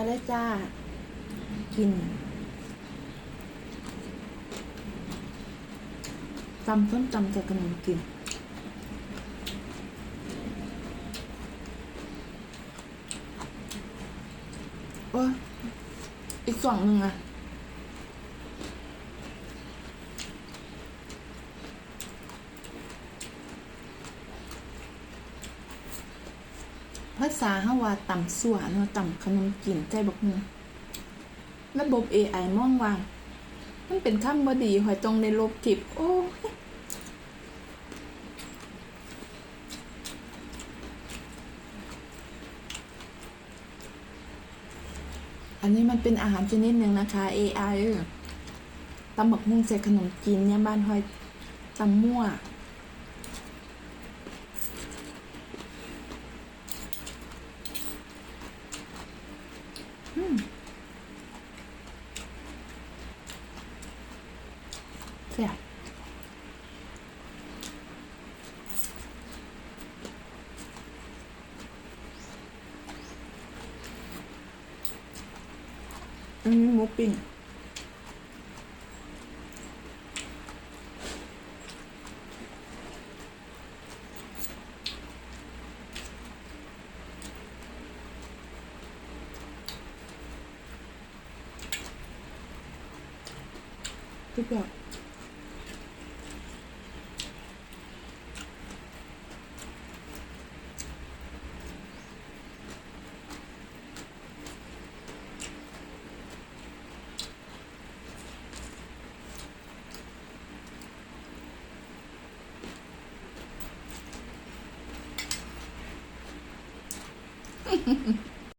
มาได้จ้า กินตำต้มตำจากขนมกินโอ้ยอีกสองหนึ่งอะ ภาษาฮาว่าต่ำสัวเนาะต่ำขนมจีนใจบอกนาะระบบ AI มองว่า มันเป็นคำบดีหอยตรงในลบทิปโอ้ยอันนี้มันเป็นอาหารชนิดหนึ่งนะคะ AI เออตำบักหุ่งใส่ขนมจีนเนี่ยบ้านหอยตำมั่ว Mm. Yeah. Mm, whooping. ってた。Mm-hmm.